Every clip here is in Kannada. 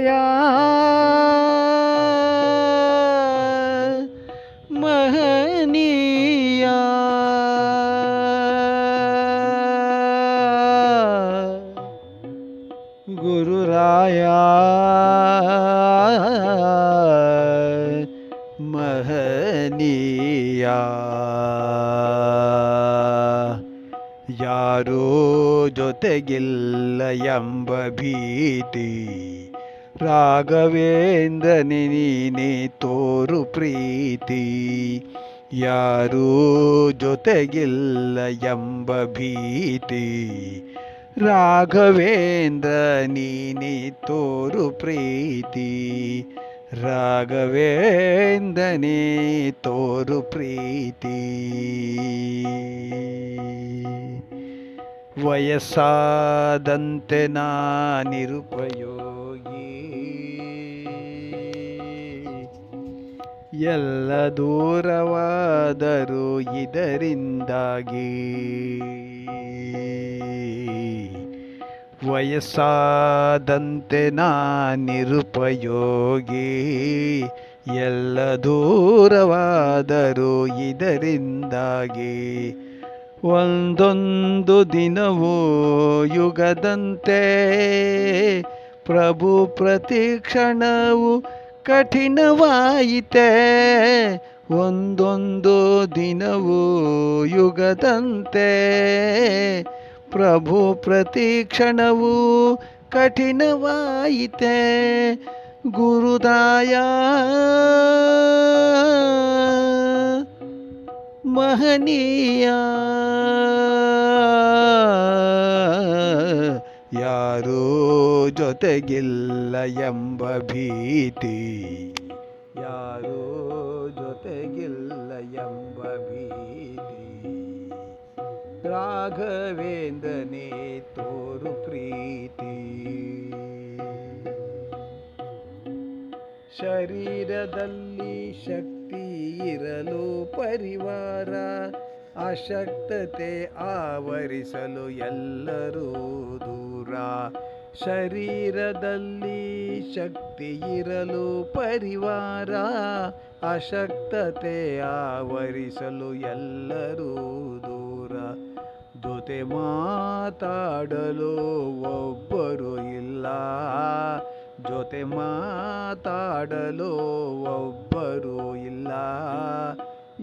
ಗುರುರಾಯ ಮಹನೀಯ. ಗುರುರಾಯ. ಮಹನೀಯ. ಯಾರೋ ಜೊತೆಗಿಲ್ಲ ಎಂಬ ಭೀತಿ. ರಾಘವೇಂದ್ರನಿ, ನೀನೆ ತೋರು ಪ್ರೀತಿ. ಯಾರೂ ಜೊತೆಗಿಲ್ಲ ಎಂಬ ಭೀತಿ. ರಾಘವೇಂದ್ರ, ನೀನೆ ತೋರು ಪ್ರೀತಿ. ರಾಘವೇಂದ್ರನೇ ತೋರು ಪ್ರೀತಿ. ವಯಸ್ಸಾದಂತೆ ನಾನಿರುಪಯೋಗಿ. ಎಲ್ಲ ದೂರವಾದರೂ ಇದರಿಂದಾಗಿ ವಯಸ್ಸಾದಂತೆ ನಾನಿರುಪಯೋಗಿ. ಎಲ್ಲ ದೂರವಾದರೂ ಇದರಿಂದಾಗಿ ಒಂದೊಂದು ದಿನವೂ ಯುಗದಂತೆ ಪ್ರಭು ಪ್ರತಿಕ್ಷಣವು ಕಠಿಣವಾಯಿತೆ. ಒಂದೊಂದು ದಿನವೂ ಯುಗದಂತೆ ಪ್ರಭು ಪ್ರತಿಕ್ಷಣವು ಕಠಿಣವಾಯಿತೆ. ಗುರುದಾಯ ಮಹನೀಯ. ಯಾರೂ ಜೊತೆಗಿಲ್ಲ ಎಂಬ ಭೀತಿ. ಯಾರೂ ಜೊತೆಗಿಲ್ಲ ಎಂಬ ಭೀತಿ. ರಾಘವೇಂದನೇ ತೋರು ಪ್ರೀತಿ. ಶರೀರದಲ್ಲಿ ಶಕ್ತಿ ಇರಲು ಪರಿವಾರ ಅಶಕ್ತತೆ ಆವರಿಸಲು ಎಲ್ಲರೂ ದೂರ. ಶರೀರದಲ್ಲಿ ಶಕ್ತಿ ಇರಲು ಪರಿವಾರ ಅಶಕ್ತತೆ ಆವರಿಸಲು ಎಲ್ಲರೂ ದೂರ. ಜೊತೆ ಮಾತಾಡಲು ಒಬ್ಬರು ಜೊತೆ ಮಾತಾಡಲು ಒಬ್ಬರು ಇಲ್ಲ.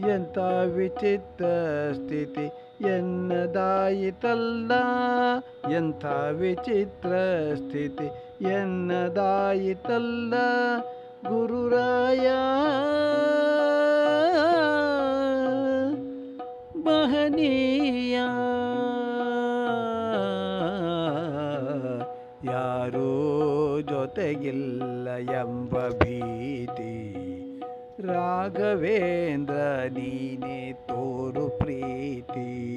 ಎಂಥ ವಿಚಿತ್ರ ಸ್ಥಿತಿ ಎನ್ನದಾಯಿತಲ್ಲ. ಎಂಥ ವಿಚಿತ್ರ ಸ್ಥಿತಿ ಎನ್ನದಾಯಿತಲ್ಲ. ಗುರುರಾಯ ಮಹನೀಯ. ಜೊತೆಗಿಲ್ಲ ಎಂಬ ಭೀತಿ. ರಾಘವೇಂದ್ರ ನೀನೆ ತೋರು ಪ್ರೀತಿ.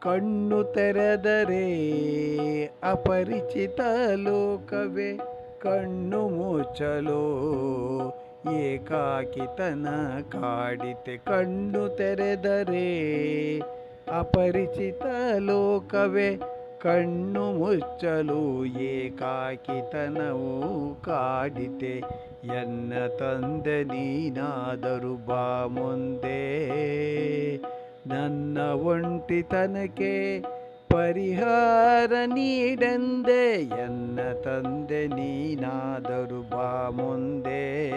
ಕಣ್ಣು ತೆರೆದರೆ ಅಪರಿಚಿತ ಲೋಕವೇ, ಕಣ್ಣು ಮುಚ್ಚಲು ಏಕಾಕಿತನ ಕಾಡಿತೆ. ಕಣ್ಣು ತೆರೆದರೆ ಅಪರಿಚಿತ ಲೋಕವೇ ಕಣ್ಣು ಮುಚ್ಚಲು ಏಕಾಕಿತನವು ಕಾಡಿತೆ. ಎನ್ನ ತಂದೆ ನೀನಾದರೂ ಬಾ ಮುಂದೆ. ನನ್ನ ಒಂಟಿತನಕ್ಕೆ ಪರಿಹಾರ ನೀಡಂದೆ. ಎನ್ನ ತಂದೆ ನೀನಾದರೂ ಬಾ ಮುಂದೆ.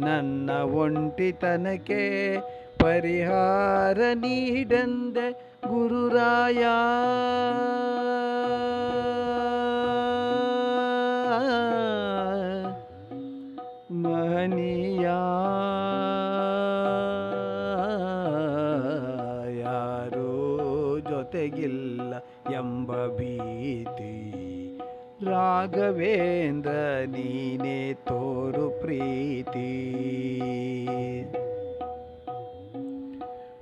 ನನ್ನ ಒಂಟಿತನಕ್ಕೆ ಪರಿಹಾರ ನೀಡೆಂದೆ. ಗುರುರಾಯ. ಮಹನೀಯ. ಯಾರೂ ಜೊತೆಗಿಲ್ಲ ಎಂಬ ಭೀತಿ. ರಾಘವೇಂದ್ರ ನೀನೆ ತೋರು ಪ್ರೀತಿ.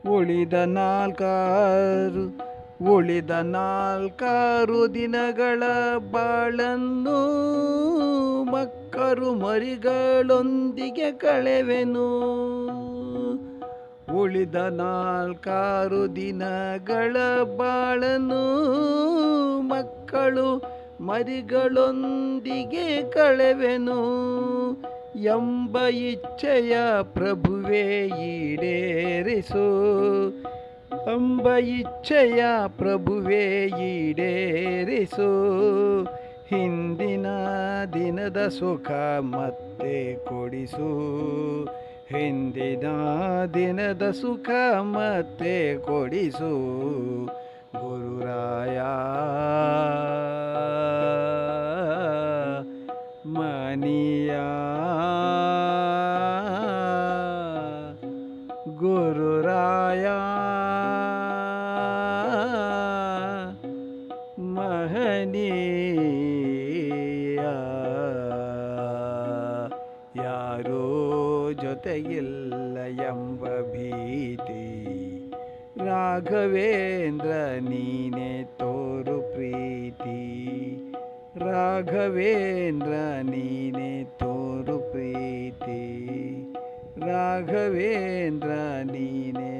ಉಳಿದ ನಾಲ್ಕಾರು ಉಳಿದ ನಾಲ್ಕಾರು ದಿನಗಳ ಬಾಳನ್ನು ಮಕ್ಕರು ಮರಿಗಳೊಂದಿಗೆ ಕಳೆವೆನು. ಉಳಿದ ನಾಲ್ಕಾರು ದಿನಗಳ ಬಾಳನು ಮಕ್ಕಳು ಮರಿಗಳೊಂದಿಗೆ ಕಳೆವೆನು. ಎಂಬ ಇಚ್ಛೆಯ ಪ್ರಭುವೇ ಈಡೇರಿಸು. ಎಂಬ ಇಚ್ಛೆಯ ಪ್ರಭುವೇ ಈಡೇರಿಸು. ಹಿಂದಿನ ದಿನದ ಸುಖ ಮತ್ತೆ ಕೊಡಿಸು. ಹಿಂದಿನ ದಿನದ ಸುಖ ಮತ್ತೆ ಕೊಡಿಸು. ಗುರುರಾಯ ಮನಿಯ ಗುರುರಾಯ ಮಹನೀಯ. ಯಾರೋ ಜೊತೆಗಿಲ್ಲ ಎಂಬ ಭೀತಿ. ರಾಘವೇಂದ್ರ ನೀನೆ ತೋರು ಪ್ರೀತಿ. ರಾಘವೇಂದ್ರ ನೀನೆ ತೋರು ಪ್ರೀತಿ ರಾಘವೇಂದ್ರ ನೀನೆ